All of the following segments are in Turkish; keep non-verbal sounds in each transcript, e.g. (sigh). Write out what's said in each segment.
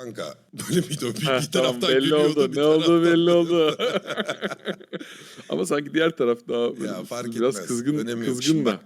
Kanka böyle bir, bir, bir Heh, tamam, taraftan belli oldu. bir Ne oldu taraftan- belli oldu. (laughs) Ama sanki diğer taraf daha Ya fark biraz etmez. kızgın, Önemi kızgın da. bak,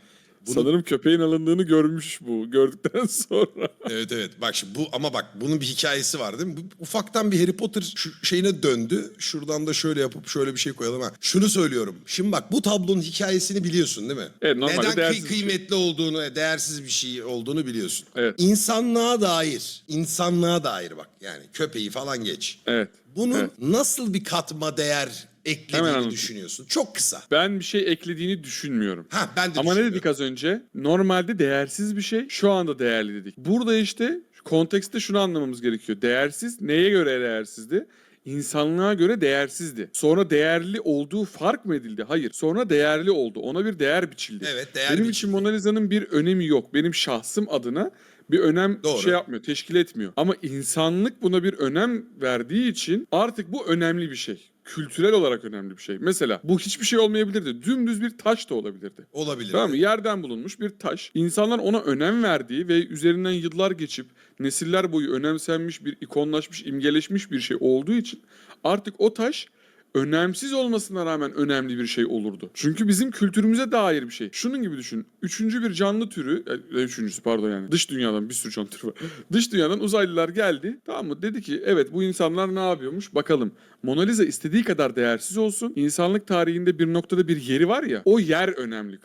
bunu- Sanırım köpeğin alındığını görmüş bu. Gördükten (laughs) sonra. Evet evet bak şimdi bu ama bak bunun bir hikayesi var değil mi? Bu, ufaktan bir Harry Potter şu şeyine döndü. Şuradan da şöyle yapıp şöyle bir şey koyalım ha. Şunu söylüyorum. Şimdi bak bu tablonun hikayesini biliyorsun değil mi? Evet, normalde Neden bir şey. kıymetli olduğunu, değersiz bir şey olduğunu biliyorsun. Evet. İnsanlığa dair, insanlığa dair bak yani köpeği falan geç. Evet. Bunun Evet. nasıl bir katma değer Hemen eklediğini anlatayım. düşünüyorsun? Çok kısa. Ben bir şey eklediğini düşünmüyorum. Ha ben de Ama ne dedik az önce? Normalde değersiz bir şey şu anda değerli dedik. Burada işte kontekste şunu anlamamız gerekiyor. Değersiz neye göre değersizdi? İnsanlığa göre değersizdi. Sonra değerli olduğu fark mı edildi? Hayır. Sonra değerli oldu. Ona bir değer biçildi. Evet, değer Benim biçildi. için Mona Lisa'nın bir önemi yok. Benim şahsım adına bir önem Doğru. şey yapmıyor, teşkil etmiyor. Ama insanlık buna bir önem verdiği için artık bu önemli bir şey. Kültürel olarak önemli bir şey. Mesela bu hiçbir şey olmayabilirdi. Dümdüz bir taş da olabilirdi. Olabilir. Tamam mı? Yerden bulunmuş bir taş. İnsanlar ona önem verdiği ve üzerinden yıllar geçip nesiller boyu önemsenmiş bir ikonlaşmış, imgeleşmiş bir şey olduğu için artık o taş önemsiz olmasına rağmen önemli bir şey olurdu. Çünkü bizim kültürümüze dair bir şey. Şunun gibi düşün. Üçüncü bir canlı türü, e, üçüncüsü pardon yani dış dünyadan bir sürü canlı türü var. (laughs) dış dünyadan uzaylılar geldi. Tamam mı? Dedi ki evet bu insanlar ne yapıyormuş? Bakalım. Mona Lisa istediği kadar değersiz olsun. İnsanlık tarihinde bir noktada bir yeri var ya. O yer önemli.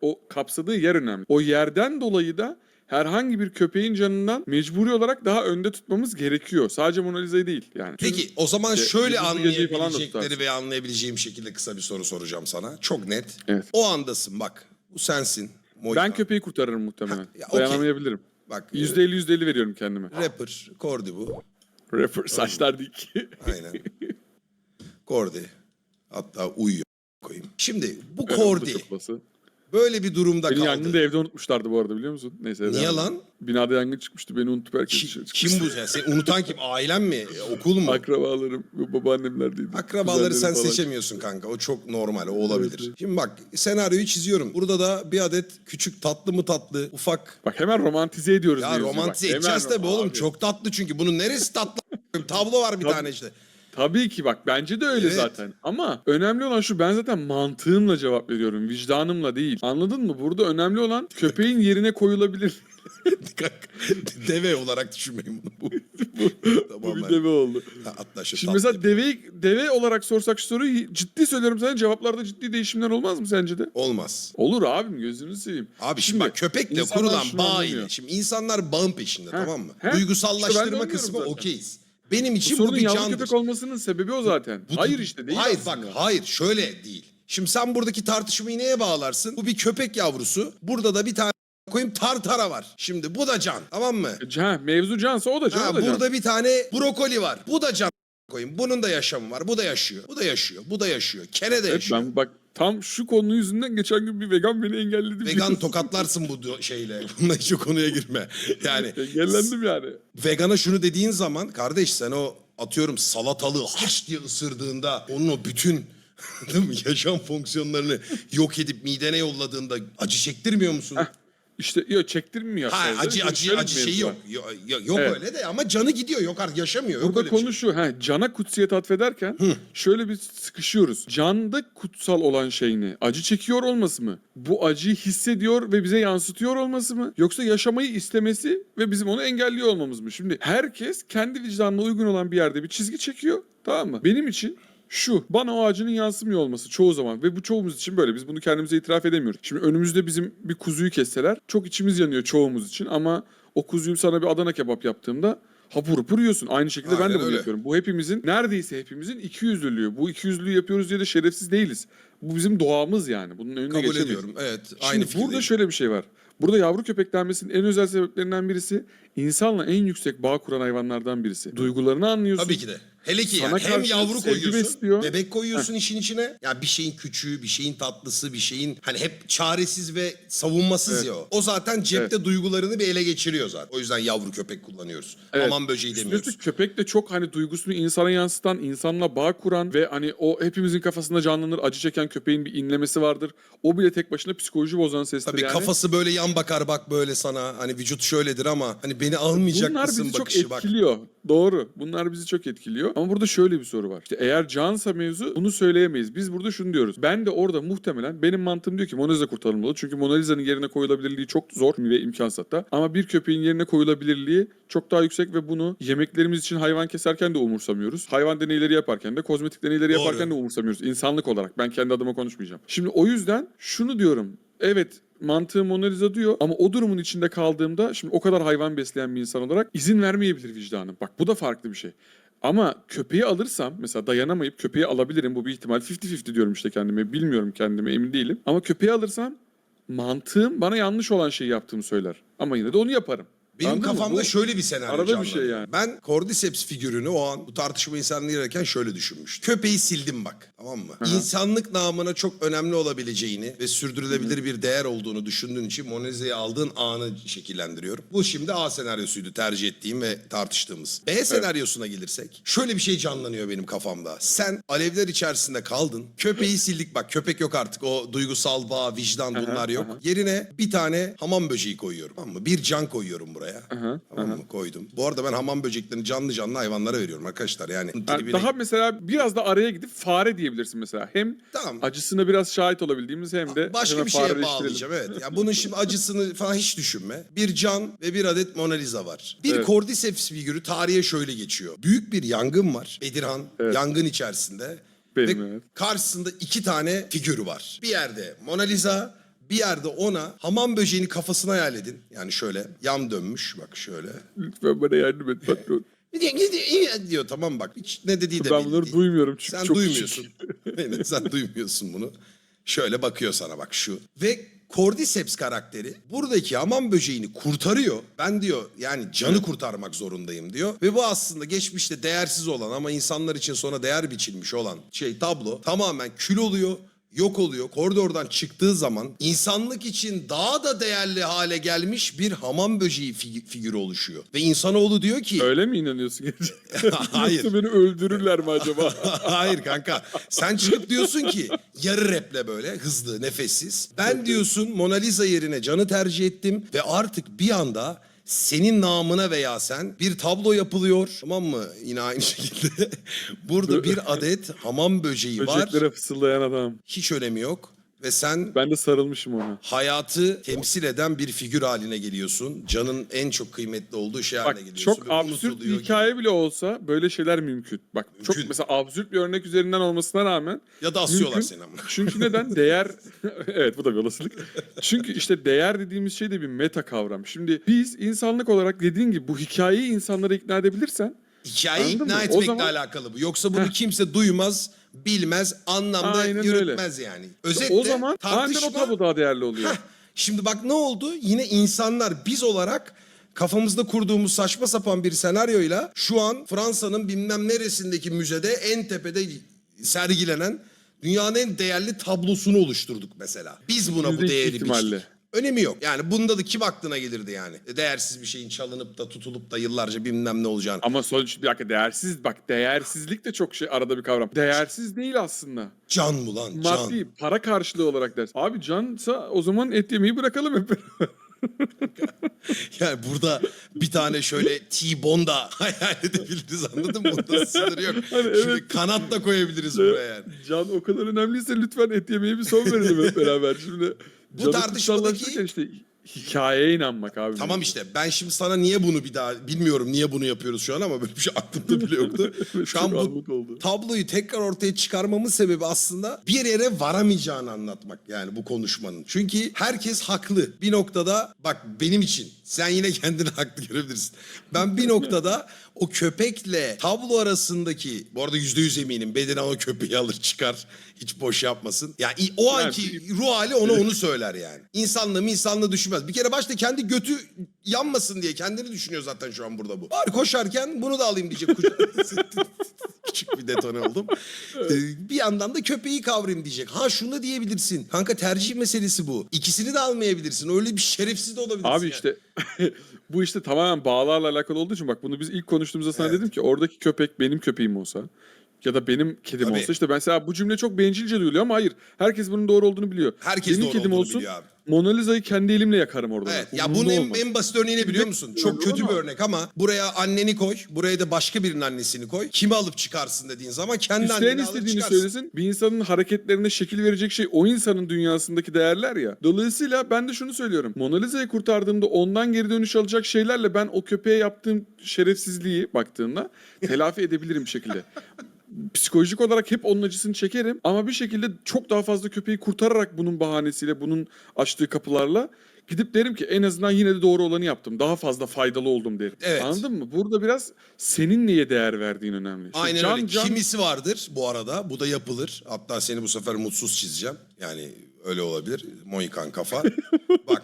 O kapsadığı yer önemli. O yerden dolayı da herhangi bir köpeğin canından mecburi olarak daha önde tutmamız gerekiyor. Sadece Mona Lisa'yı değil yani. Peki o zaman İşte şöyle anlayabilecekleri ve anlayabileceğim şekilde kısa bir soru soracağım sana. Çok net. Evet. O andasın bak. Bu sensin. Mohikan. Ben köpeği kurtarırım muhtemelen. Ha, ya, okey. Dayanamayabilirim. Bak %50 %50 veriyorum kendime. rapper Kordi bu. Rapper saçlar dik. (laughs) Aynen. Kordi. Hatta uyuyor koyayım. Şimdi bu Kordi. Böyle bir durumda Beni kaldı. yangında evde unutmuşlardı bu arada biliyor musun? Neyse. Niye devam lan? Binada yangın çıkmıştı beni unutup herkes Ki- dışarı kim çıkmıştı. bu? Ya? Seni unutan kim? Ailen mi? E, Okul mu? Akrabalarım, bu babaannemlerdeydi. Akrabaları sen Kuzenlerim falan. seçemiyorsun kanka. O çok normal. O olabilir. Şimdi bak senaryoyu çiziyorum. Burada da bir adet küçük tatlı mı tatlı ufak Bak hemen romantize ediyoruz. Ya mevzuyu bak. romantize Hemen edeceğiz tabii rom- oğlum. Abi, Çok tatlı çünkü. Bunun neresi tatlı? (laughs) Tablo var bir tane işte. Tabii ki bak bence de öyle Evet. zaten. Ama önemli olan şu ben zaten mantığımla cevap veriyorum. Vicdanımla değil. Anladın mı? Burada önemli olan köpeğin yerine koyulabilir. (laughs) deve olarak düşünmeyin bunu. Bu, (laughs) Bu bir deve oldu. Şu Şimdi mesela deve, deve olarak sorsak şu soruyu ciddi söylüyorum sana cevaplarda ciddi değişimler olmaz mı sence de? Olmaz. Olur abim gözünü seveyim. Abi şimdi, bak köpekle insanlar kurulan şunu bağ anlamıyor. ile. Şimdi insanlar bağın peşinde tamam mı? İşte ben de Duygusallaştırma anlıyorum kısmı zaten. okeyiz. Benim Bu için bu, sorunun bir candır. köpek olmasının sebebi o zaten. Bu- hayır işte değil Hayır aslında. bak hayır şöyle değil. Şimdi sen buradaki tartışmayı neye bağlarsın? Bu bir köpek yavrusu. Burada da bir tane koyayım tartara var. Şimdi bu da can tamam mı? Ha, mevzu cansa o da can, Ha, o da can. burada bir tane brokoli var. Bu da can koyayım. Bunun da yaşamı var. Bu da yaşıyor. Bu da yaşıyor. Bu da yaşıyor. Kene de Evet, yaşıyor. ben bak tam şu konu yüzünden geçen gün bir vegan beni engelledi. Vegan (laughs) tokatlarsın bu şeyle. (laughs) Bununla hiç o konuya girme. Yani (laughs) Engellendim yani. vegana şunu dediğin zaman kardeş sen o atıyorum salatalığı haş diye ısırdığında onun o bütün yaşam fonksiyonlarını yok edip midene yolladığında acı çektirmiyor musun? İşte yok çektirmiyor. ha acı acı acı mevzu şeyi yok. var. Yo- yo- Yok, Evet. öyle de ama canı gidiyor. Yok artık yaşamıyor. Yok Burada bir şey. konu şu, ha, cana kutsiyet atfederken şöyle bir sıkışıyoruz. Canda kutsal olan şey ne? Acı çekiyor olması mı? Bu acıyı hissediyor ve bize yansıtıyor olması mı? Yoksa yaşamayı istemesi ve bizim onu engelliyor olmamız mı? Şimdi herkes kendi vicdanına uygun olan bir yerde bir çizgi çekiyor. Tamam mı? Benim için şu bana o ağacının yansımıyor olması çoğu zaman ve bu çoğumuz için böyle biz bunu kendimize itiraf edemiyoruz. Şimdi önümüzde bizim bir kuzuyu kesseler çok içimiz yanıyor çoğumuz için ama o kuzuyu sana bir Adana kebap yaptığımda hapur hapur yiyorsun. Aynı şekilde ben Aynen de bunu öyle. yapıyorum. Bu hepimizin neredeyse hepimizin iki yüzlülüğü. Bu iki yüzlülüğü yapıyoruz diye de şerefsiz değiliz. Bu bizim doğamız yani. Bunun önüne Kabul geçemeyiz. ediyorum. Evet. Şimdi aynı burada fikirdeyim. şöyle bir şey var. Burada yavru köpek denmesinin en özel sebeplerinden birisi insanla en yüksek bağ kuran hayvanlardan birisi. Duygularını anlıyorsun. Tabii ki de. Hele ki yani hem yavru koyuyorsun, besliyor. bebek koyuyorsun işin içine. Ya bir şeyin küçüğü, bir şeyin tatlısı, bir şeyin hani hep çaresiz ve savunmasız Evet. ya o. O zaten cepte duygularını bir ele geçiriyor zaten. O yüzden yavru köpek kullanıyoruz. Evet. Aman böceği demiyoruz. Üstüne köpek de çok hani duygusunu insana yansıtan, insanla bağ kuran ve hani o hepimizin kafasında canlanır acı çeken köpeğin bir inlemesi vardır. O bile tek başına psikoloji bozan sestir Tabii yani. kafası böyle yan bakar bak böyle sana. Hani vücut şöyledir ama hani beni almayacak Bunlar mısın bizi çok bakışı bak. etkiliyor. Doğru. Bunlar bizi çok etkiliyor. Ama burada şöyle bir soru var. İşte eğer cansa mevzu bunu söyleyemeyiz. Biz burada şunu diyoruz. Ben de orada muhtemelen benim mantığım diyor ki Mona Lisa kurtarılmalı. Çünkü Mona Lisa'nın yerine koyulabilirliği çok zor ve imkansız hatta. Ama bir köpeğin yerine koyulabilirliği çok daha yüksek ve bunu yemeklerimiz için hayvan keserken de umursamıyoruz. Hayvan deneyleri yaparken de, kozmetik deneyleri Doğru. yaparken de umursamıyoruz. İnsanlık olarak. Ben kendi adıma konuşmayacağım. Şimdi o yüzden şunu diyorum. Evet mantığı Mona Lisa diyor ama o durumun içinde kaldığımda şimdi o kadar hayvan besleyen bir insan olarak izin vermeyebilir vicdanım. Bak bu da farklı bir şey. Ama köpeği alırsam mesela dayanamayıp köpeği alabilirim bu bir ihtimal 50-50 diyorum işte kendime bilmiyorum kendime emin değilim. Ama köpeği alırsam mantığım bana yanlış olan şeyi yaptığımı söyler. Ama yine de onu yaparım. Benim Anladın kafamda Bu- şöyle bir senaryo arada bir canlanıyor. şey yani. Ben Cordyceps figürünü o an bu seninle girerken şöyle düşünmüştüm. Köpeği sildim bak tamam mı? İnsanlık namına çok önemli olabileceğini ve sürdürülebilir bir değer olduğunu düşündüğün için Mona Lisa'yı aldığın anı şekillendiriyorum. Bu şimdi A senaryosuydu tercih ettiğim ve tartıştığımız. B senaryosuna gelirsek şöyle bir şey canlanıyor benim kafamda. Sen alevler içerisinde kaldın. Köpeği sildik bak köpek yok artık o duygusal bağ, vicdan bunlar yok. Yerine bir tane hamam böceği koyuyorum tamam mı? Bir can koyuyorum buraya. Aha, Tamam mı? Koydum. Bu arada ben hamam böceklerini canlı canlı hayvanlara veriyorum arkadaşlar. Yani tribine- Daha mesela biraz da araya gidip fare diyebilirsin mesela. Hem Tamam. acısına biraz şahit olabildiğimiz hem de Başka hemen bir şeye fareleştirelim. bağlayacağım evet. Ya bunun şimdi acısını falan hiç düşünme. Bir can ve bir adet Mona Lisa var. Bir Evet. Cordyceps figürü tarihe şöyle geçiyor. Büyük bir yangın var. Bedirhan Evet. yangın içerisinde. Benim, ve evet. karşısında iki tane figür var. Bir yerde Mona Lisa, bir yerde ona hamam böceğini kafasına hayal edin. Yani şöyle yan dönmüş bak şöyle. Lütfen bana yardım et patron. Gidiyor, diyor tamam bak hiç ne dediği de ben bunları değil. duymuyorum çünkü Sen çok duymuyorsun. (laughs) Aynen, sen duymuyorsun bunu. Şöyle bakıyor sana bak şu. Ve Cordyceps karakteri buradaki hamam böceğini kurtarıyor. Ben diyor yani canı kurtarmak zorundayım diyor. Ve bu aslında geçmişte değersiz olan ama insanlar için sonra değer biçilmiş olan şey tablo tamamen kül oluyor. Yok oluyor. Koridordan çıktığı zaman insanlık için daha da değerli hale gelmiş bir hamam böceği fig- figürü oluşuyor. Ve insanoğlu diyor ki... Öyle mi inanıyorsun gerçekten? (laughs) Hayır. Yoksa beni öldürürler mi acaba? (laughs) Hayır kanka. Sen çıkıp diyorsun ki yarı reple böyle hızlı, nefessiz. Ben diyorsun Mona Lisa yerine canı tercih ettim ve artık bir anda senin namına veya sen bir tablo yapılıyor. Tamam mı? Yine aynı (laughs) şekilde. Burada bir adet hamam böceği var. Böceklere fısıldayan adam. Hiç önemi yok. Ve sen Ben de sarılmışım ona. hayatı temsil eden bir figür haline geliyorsun. Canın en çok kıymetli olduğu şey haline Bak geliyorsun. çok ve absürt bir hikaye bile olsa böyle şeyler mümkün. Bak çok Mümkün. mesela absürt bir örnek üzerinden olmasına rağmen Ya da asıyorlar mümkün. seni ama. (laughs) Çünkü neden? Değer (laughs) evet bu da bir olasılık. Çünkü işte değer dediğimiz şey de bir meta kavram. Şimdi biz insanlık olarak dediğin gibi bu hikayeyi insanlara ikna edebilirsen Hikayeyi Anladın ikna mı? O etmekle zaman- alakalı bu. Yoksa bunu Heh. kimse duymaz, bilmez, anlamda Aynen yürütmez yani. Özetle o zaman tartışma... o tablo daha değerli oluyor. Heh, Şimdi bak ne oldu? Yine insanlar biz olarak kafamızda kurduğumuz saçma sapan bir senaryoyla şu an Fransa'nın bilmem neresindeki müzede en tepede sergilenen dünyanın en değerli tablosunu oluşturduk mesela. Biz buna bu Yüzde değeri biçtik. Önemi yok. Yani bunda da kim aklına gelirdi yani? Değersiz bir şeyin çalınıp da tutulup da yıllarca bilmem ne olacağını. Ama sonuç bir dakika değersiz bak değersizlik de çok şey arada bir kavram. Değersiz değil aslında. Can mı lan can? Maddi para karşılığı olarak dersin. Abi cansa o zaman et yemeyi bırakalım hep beraber. (laughs) Yani burada bir tane şöyle T-bone da (laughs) hayal edebiliriz anladın mı? Bunda sınır yok. (laughs) Hani evet. kanat da koyabiliriz buraya yani. Can o kadar önemliyse lütfen et yemeye bir son verelim hep beraber. Şimdi Bu tartışmadaki- işte hikayeye inanmak abi. Tamam işte ben şimdi sana niye bunu bir daha bilmiyorum niye bunu yapıyoruz şu an ama böyle bir şey aklımda bile yoktu. (laughs) Şu an bu tabloyu tekrar ortaya çıkarmamın sebebi aslında bir yere varamayacağını anlatmak yani bu konuşmanın. Çünkü herkes haklı. Bir noktada bak benim için sen yine kendini (laughs) haklı görebilirsin. Ben bir noktada o köpekle tablo arasındaki bu arada yüzde yüz eminim Bedirhan o köpeği alır çıkar hiç boş yapmasın. Yani o anki bir- ruh hali ona onu söyler yani. İnsanlığı mı insanlığı düşünmez. Bir kere başta kendi götü yanmasın diye kendini düşünüyor zaten şu an burada bu. Bari koşarken bunu da alayım diyecek. (laughs) Küçük bir detone oldum. Ee, bir yandan da köpeği kavrayayım diyecek. Ha şunu da diyebilirsin. Kanka tercih meselesi bu. İkisini de almayabilirsin. Öyle bir şerefsiz de olabilirsin. Abi yani. işte (laughs) bu işte tamamen bağlarla alakalı olduğu için bak bunu biz ilk konuştuğumuzda sana Evet. dedim ki oradaki köpek benim köpeğim olsa ya da benim kedim Tabii. olsa işte mesela bu cümle çok bencilce duyuluyor ama hayır. Herkes bunun doğru olduğunu biliyor. Herkes benim doğru kedim olduğunu olsun. biliyor abi. Mona Lisa'yı kendi elimle yakarım orada. Evet ya bunun en, olmaz. en basit örneği ne biliyor musun? Çok kötü bir örnek ama buraya anneni koy. Buraya da başka birinin annesini koy. Kimi alıp çıkarsın dediğin zaman kendi İsteyen anneni alıp istediğini çıkarsın. söylesin. Bir insanın hareketlerine şekil verecek şey o insanın dünyasındaki değerler ya. Dolayısıyla ben de şunu söylüyorum. Mona Lisa'yı kurtardığımda ondan geri dönüş alacak şeylerle ben o köpeğe yaptığım şerefsizliği baktığında telafi edebilirim bir şekilde. (laughs) Psikolojik olarak hep onun acısını çekerim ama bir şekilde çok daha fazla köpeği kurtararak bunun bahanesiyle, bunun açtığı kapılarla gidip derim ki en azından yine de doğru olanı yaptım. Daha fazla faydalı oldum derim. Evet. Anladın mı? Burada biraz senin neye değer verdiğin önemli. İşte Aynen can- öyle. can- Kimisi vardır bu arada. Bu da yapılır. Hatta seni bu sefer mutsuz çizeceğim. Yani öyle olabilir. Mohikan kafa. (laughs) Bak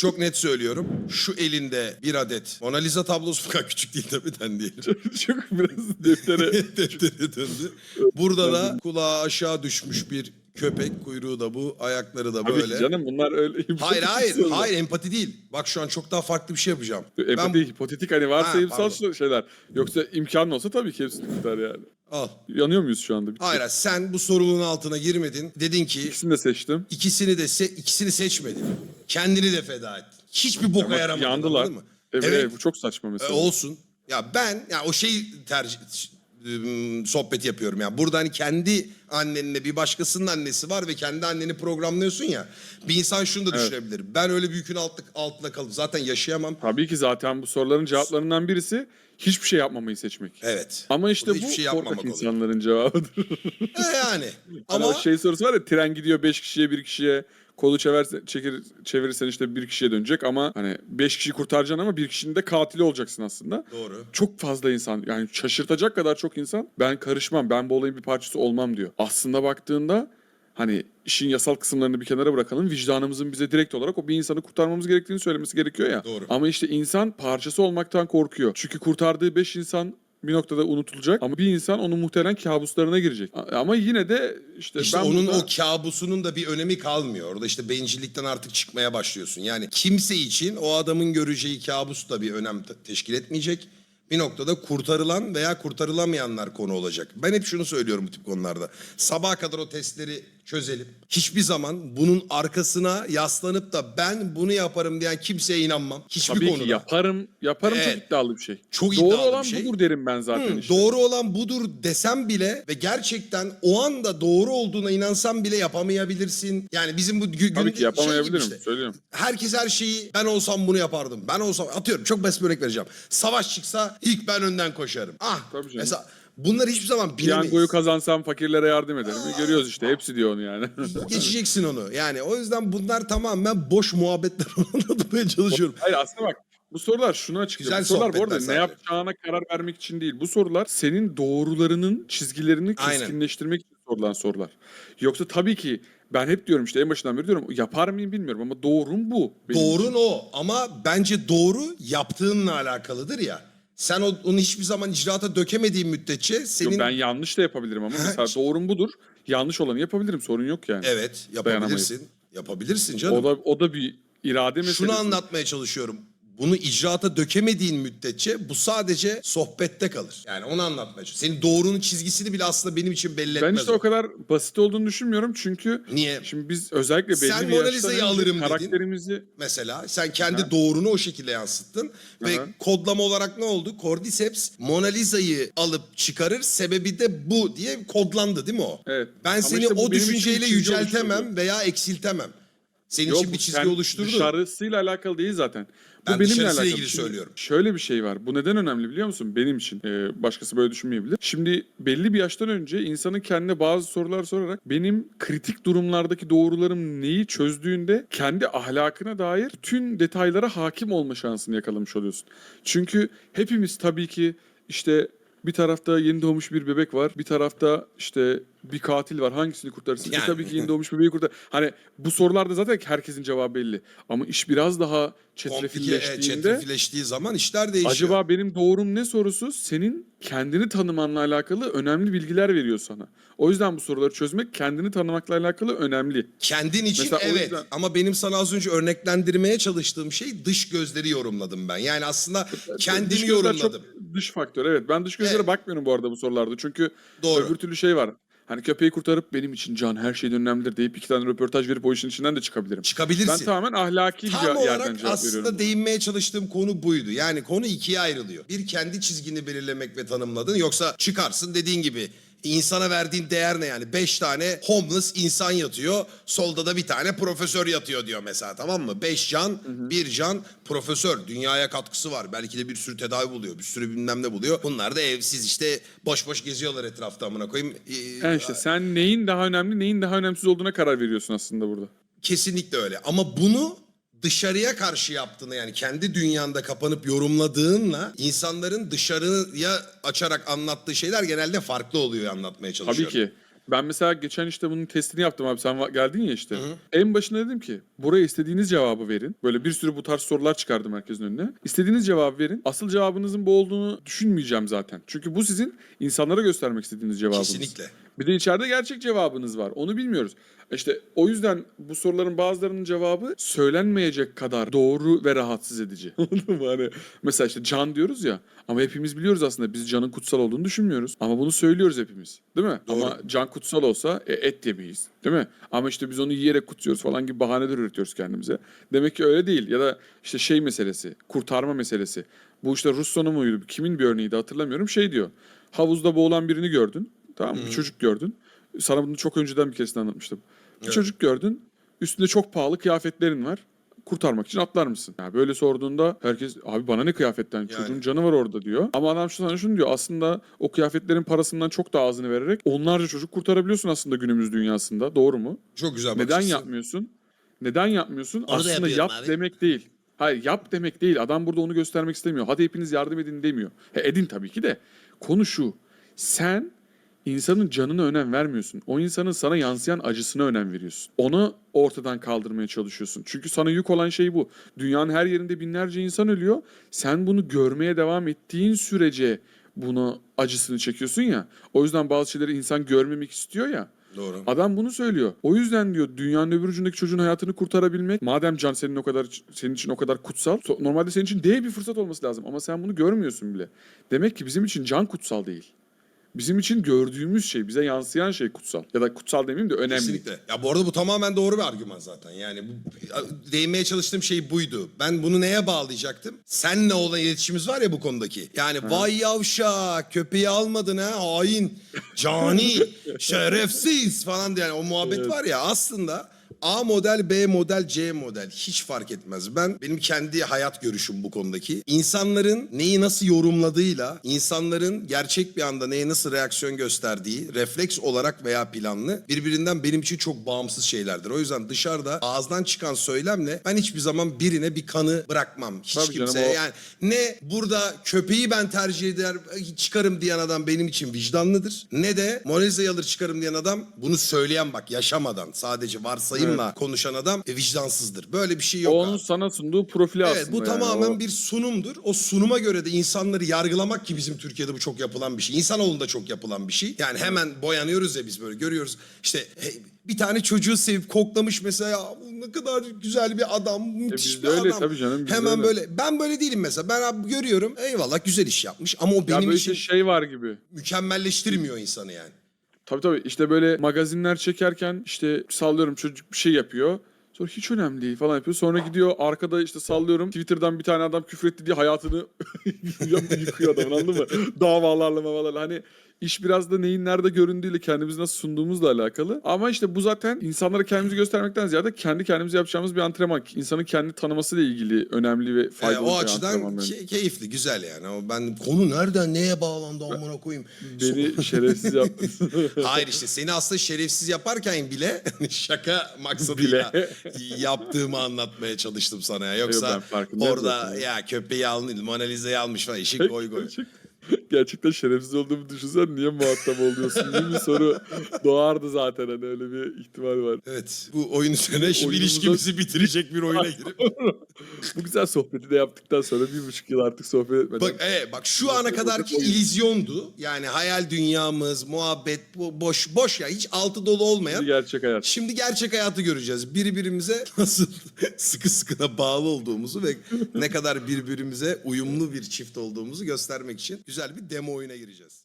çok net söylüyorum. Şu elinde bir adet Mona Lisa tablosu (laughs) bu kadar küçük değil tabii den diyelim. Çok biraz deftere (laughs) Deftere döndü. Burada da kulağı aşağı düşmüş bir köpek. Kuyruğu da bu. Ayakları da böyle. ki canım bunlar öyle (laughs) Hayır hayır hipotetik hayır empati değil. Bak şu an çok daha farklı bir şey yapacağım. Empati Ben hipotetik hani varsayımsal Ha, şeyler. Yoksa imkanı olsa tabii ki hepsini tutar yani. al. Yanıyor muyuz şu anda? Hayır hayır, sen bu sorunun altına girmedin. Dedin ki İkisini de seçtim. ikisini de se- ikisini seçmedin. Kendini de feda ettin. Hiçbir boka Ama yaramadın. yandılar. mı? Evet, Evet. bu çok saçma E, mesela. olsun. Ya ben ya o şey tercih ım, sohbeti yapıyorum ya. Burada hani kendi annenle bir başkasının annesi var ve kendi anneni programlıyorsun ya. Bir insan şunu da Evet. düşünebilir. Ben öyle bir yükün altı, altında kalıp zaten yaşayamam. Tabii ki zaten bu soruların cevaplarından birisi hiçbir şey yapmamayı seçmek. Evet. Ama işte bu hiçbir şey korkak yapmamak oluyor. insanların cevabıdır. (laughs) E yani. Hani Ama o şey sorusu var ya tren gidiyor 5 kişiye bir kişiye kolu çeverse, çekir, çevirirsen işte bir kişiye dönecek ama hani 5 kişiyi kurtaracaksın ama bir kişinin de katili olacaksın aslında. doğru. Çok fazla insan yani şaşırtacak kadar çok insan ben karışmam ben bu olayın bir parçası olmam diyor. Aslında baktığında hani işin yasal kısımlarını bir kenara bırakalım vicdanımızın bize direkt olarak o bir insanı kurtarmamız gerektiğini söylemesi gerekiyor ya. Doğru. Ama işte insan parçası olmaktan korkuyor. Çünkü kurtardığı 5 insan bir noktada unutulacak ama bir insan onun muhtemelen kabuslarına girecek. A- Ama yine de işte, İşte ben onun burada- o kabusunun da bir önemi kalmıyor. Orada işte bencillikten artık çıkmaya başlıyorsun. Yani kimse için o adamın göreceği kabus da bir önem te- teşkil etmeyecek. Bir noktada kurtarılan veya kurtarılamayanlar konu olacak. Ben hep şunu söylüyorum bu tip konularda. Sabaha kadar o testleri çözelim. Hiçbir zaman bunun arkasına yaslanıp da ben bunu yaparım diyen kimseye inanmam. Hiçbir Tabii konuda. ki yaparım. Yaparım Evet. çok iddialı bir şey. Çok Doğru iddialı bir olan şey. budur derim ben zaten Hı, işte. Doğru olan budur desem bile ve gerçekten o anda doğru olduğuna inansam bile yapamayabilirsin. Yani bizim bu gü- Tabii ki şey yapamayabilirim. gibi işte. Söylüyorum. Herkes her şeyi ben olsam bunu yapardım. Ben olsam atıyorum çok basit bir örnek vereceğim. Savaş çıksa ilk ben önden koşarım. Ah Tabii canım. mesela bunları hiçbir zaman bilemeyiz. Piyangoyu kazansam fakirlere yardım ederim. Görüyoruz işte hepsi diyor onu yani. (laughs) Geçeceksin onu. Yani o yüzden bunlar tamamen boş muhabbetler (laughs) anlatmaya çalışıyorum. Hayır aslında bak bu sorular şunu açıklıyor. Güzel bu sorular bu arada sohbetler ne sadece. yapacağına karar vermek için değil. Bu sorular senin doğrularının çizgilerini Aynen. keskinleştirmek için sorulan sorular. Yoksa tabii ki ben hep diyorum işte en başından beri diyorum yapar mıyım bilmiyorum ama doğrum bu. benim için. Doğrun o ama bence doğru yaptığınla alakalıdır ya. Sen onu hiçbir zaman icraata dökemediğin müddetçe Yok, senin ben yanlış da yapabilirim ama mesela doğrum budur. Yanlış olanı yapabilirim sorun yok yani. evet yapabilirsin. Yapabilirsin canım. O da o da bir irade meselesi. Şunu anlatmaya çalışıyorum. Bunu icraata dökemediğin müddetçe bu sadece sohbette kalır. Yani onu anlatmaya çalışıyorum. Senin doğrunun çizgisini bile aslında benim için belli etmez. Ben işte o kadar basit olduğunu düşünmüyorum çünkü Niye? şimdi biz özellikle belli Sen bir Mona Lisa'yı alırım dedin. karakterimizi Mesela sen kendi Aha. doğrunu o şekilde yansıttın. Ve Aha. kodlama olarak ne oldu? Cordyceps Mona Lisa'yı alıp çıkarır. Sebebi de bu diye kodlandı değil mi o? Evet. Ben Ama seni işte o düşünceyle yüceltemem veya eksiltemem. Senin Yok, için bir çizgi sen oluşturdu. Dışarısıyla alakalı değil zaten. Bu Ben benimle alakalı. ilgili Şimdi söylüyorum. Şöyle bir şey var. Bu neden önemli biliyor musun? Benim için. Ee, başkası böyle düşünmeyebilir. Şimdi belli bir yaştan önce insanın kendine bazı sorular sorarak benim kritik durumlardaki doğrularım neyi çözdüğünde kendi ahlakına dair tüm detaylara hakim olma şansını yakalamış oluyorsun. Çünkü hepimiz tabii ki işte bir tarafta yeni doğmuş bir bebek var. Bir tarafta işte bir katil var. Hangisini kurtarırsın? E Yani. tabii ki yeni doğmuş bebeği kurtar. Hani bu sorularda zaten herkesin cevabı belli. Ama iş biraz daha evet, çetrefilleştiğinde çetrefilleştiği zaman işler değişiyor. acaba benim doğrum ne sorusu senin kendini tanımanla alakalı önemli bilgiler veriyor sana. O yüzden bu soruları çözmek kendini tanımakla alakalı önemli. Kendin için Mesela evet yüzden- ama benim sana az önce örneklendirmeye çalıştığım şey dış gözleri yorumladım ben. Yani aslında kendimi Dış yorumladım. Çok, dış faktör. Evet ben dış gözlere Evet. bakmıyorum bu arada bu sorularda. Çünkü Doğru. öbür türlü şey var. Hani köpeği kurtarıp benim için can her şeyden önemlidir deyip iki tane röportaj verip o işin içinden de çıkabilirim. Çıkabilirsin. Ben tamamen ahlaki bir Tam yerden cevap aslında veriyorum. değinmeye çalıştığım konu buydu. Yani konu ikiye ayrılıyor. Bir kendi çizgini belirlemek ve tanımladın. Yoksa çıkarsın dediğin gibi insana verdiğin değer ne yani? Beş tane homeless insan yatıyor. Solda da bir tane profesör yatıyor diyor mesela tamam mı? Beş can, bir can profesör. Dünyaya katkısı var. Belki de bir sürü tedavi buluyor. Bir sürü bilmem ne buluyor. Bunlar da evsiz işte boş boş geziyorlar etrafta amına koyayım. Ee, Yani işte sen neyin daha önemli neyin daha önemsiz olduğuna karar veriyorsun aslında burada. Kesinlikle öyle. Ama bunu dışarıya karşı yaptığını yani kendi dünyanda kapanıp yorumladığınla insanların dışarıya açarak anlattığı şeyler genelde farklı oluyor anlatmaya Tabii çalışıyorum. ki. Ben mesela geçen işte bunun testini yaptım abi sen va- geldin ya işte. En başına dedim ki buraya istediğiniz cevabı verin. Böyle bir sürü bu tarz sorular çıkardım herkesin önüne. İstediğiniz cevabı verin. Asıl cevabınızın bu olduğunu düşünmeyeceğim zaten. Çünkü bu sizin insanlara göstermek istediğiniz cevabınız. Kesinlikle. Bir de içeride gerçek cevabınız var. Onu bilmiyoruz. İşte o yüzden bu soruların bazılarının cevabı söylenmeyecek kadar doğru ve rahatsız edici. (laughs) Anladın mı? Hani mesela işte can diyoruz ya ama hepimiz biliyoruz aslında biz canın kutsal olduğunu düşünmüyoruz. Ama bunu söylüyoruz hepimiz. Değil mi? Doğru. Ama can kutsal olsa e, et yemeyiz. Değil mi? Ama işte biz onu yiyerek kutsuyoruz falan gibi bahaneler üretiyoruz kendimize. Demek ki öyle değil. Ya da işte şey meselesi, kurtarma meselesi. Bu işte Russo'nun muydu? Kimin bir örneğiydi hatırlamıyorum. Şey diyor. Havuzda boğulan birini gördün. Tamam mı? Bir çocuk gördün. Sana bunu çok önceden bir keresinde anlatmıştım. Bir Evet. çocuk gördün. Üstünde çok pahalı kıyafetlerin var. Kurtarmak için atlar mısın? Ya böyle sorduğunda herkes abi bana ne kıyafetten? Çocuğun canı var orada diyor. Ama adam şu sana şunu diyor. Aslında o kıyafetlerin parasından çok daha azını vererek onlarca çocuk kurtarabiliyorsun aslında günümüz dünyasında. Doğru mu? Çok güzel Neden bakışsın. yapmıyorsun? Neden yapmıyorsun? Onu da Aslında yap abi. demek değil. Hayır yap demek değil. Adam burada onu göstermek istemiyor. Hadi hepiniz yardım edin demiyor. He, edin tabii ki de. Konu şu. Sen insanın canına önem vermiyorsun. O insanın sana yansıyan acısına önem veriyorsun. Onu ortadan kaldırmaya çalışıyorsun. Çünkü sana yük olan şey bu. Dünyanın her yerinde binlerce insan ölüyor. Sen bunu görmeye devam ettiğin sürece bunu acısını çekiyorsun ya. O yüzden bazı şeyleri insan görmemek istiyor ya. Doğru. Adam bunu söylüyor. O yüzden diyor dünyanın öbür ucundaki çocuğun hayatını kurtarabilmek madem can senin o kadar senin için o kadar kutsal normalde senin için dev bir fırsat olması lazım ama sen bunu görmüyorsun bile. Demek ki bizim için can kutsal değil. Bizim için gördüğümüz şey, bize yansıyan şey kutsal. Ya da kutsal demeyeyim de önemli. Kesinlikle. Ya bu arada bu tamamen doğru bir argüman zaten. Yani bu, değinmeye çalıştığım şey buydu. Ben bunu neye bağlayacaktım? Senle olan iletişimimiz var ya bu konudaki. Yani vay yavşak köpeği almadın ha hain, cani, (laughs) şerefsiz falan diye. Yani o muhabbet var ya aslında A model, B model, C model hiç fark etmez. Ben benim kendi hayat görüşüm bu konudaki. İnsanların neyi nasıl yorumladığıyla, insanların gerçek bir anda neye nasıl reaksiyon gösterdiği, refleks olarak veya planlı birbirinden benim için çok bağımsız şeylerdir. O yüzden dışarıda ağızdan çıkan söylemle ben hiçbir zaman birine bir kanı bırakmam. Hiç Tabii canım, kimseye. o- Yani ne burada köpeği ben tercih eder çıkarım diyen adam benim için vicdanlıdır. Ne de Mona Lisa'yı alır çıkarım diyen adam bunu söyleyen bak yaşamadan sadece varsayımla konuşan adam e, vicdansızdır. Böyle bir şey yok. O abi. onun sana sunduğu profili Evet aslında. bu yani. tamamen O- bir sunumdur. O sunuma göre de insanları yargılamak ki bizim Türkiye'de bu çok yapılan bir şey. İnsanoğlunda çok yapılan bir şey. Yani hemen boyanıyoruz ya biz böyle görüyoruz. İşte hey, bir tane çocuğu sevip koklamış mesela "Ya ne kadar güzel bir adam, müthiş bizde bir öyle adam. tabii canım, Hemen öyle. böyle ben böyle değilim mesela. Ben abi görüyorum eyvallah güzel iş yapmış ama o Ya benim böyle için şey var gibi. mükemmelleştirmiyor insanı yani. Tabii tabii işte böyle magazinler çekerken işte sallıyorum çocuk bir şey yapıyor. Sonra hiç önemli değil falan yapıyor. Sonra gidiyor arkada işte sallıyorum Twitter'dan bir tane adam küfretti diye hayatını (laughs) yıkıyor adam anladın mı? (laughs) Davalarla mavalarla hani iş biraz da neyin nerede göründüğüyle kendimizi nasıl sunduğumuzla alakalı. Ama işte bu zaten insanlara kendimizi göstermekten ziyade kendi kendimize yapacağımız bir antrenman. İnsanın kendi tanımasıyla ilgili önemli ve E, faydalı o bir açıdan key- keyifli, güzel yani. O ben konu nereden neye bağlandı amına koyayım. Beni (laughs) şerefsiz yaptın. (laughs) Hayır işte seni aslında şerefsiz yaparken bile (laughs) şaka maksadıyla yaptığımı anlatmaya çalıştım sana ya. Yoksa Yok, orada ya köpeği almış, Mona Lisa'yı almış falan işi koy koy. Gerçek- Gerçekten şerefsiz olduğumu düşünsen niye muhatap oluyorsun gibi bir soru doğardı zaten hani öyle bir ihtimal var. Evet bu oyun üzerine şimdi Oyunumuza- ilişkimizi bitirecek bir oyuna girip (laughs) (laughs) Bu güzel sohbeti de yaptıktan sonra bir buçuk yıl artık sohbet etmeden. Bak evet bak şu ana kadarki illüzyondu. Yani hayal dünyamız, muhabbet bu boş boş ya hiç altı dolu olmayan. Şimdi gerçek hayat. Şimdi gerçek hayatı göreceğiz. Birbirimize (laughs) nasıl sıkı sıkına bağlı olduğumuzu ve ne kadar birbirimize uyumlu bir çift olduğumuzu göstermek için güzel bir demo oyuna gireceğiz.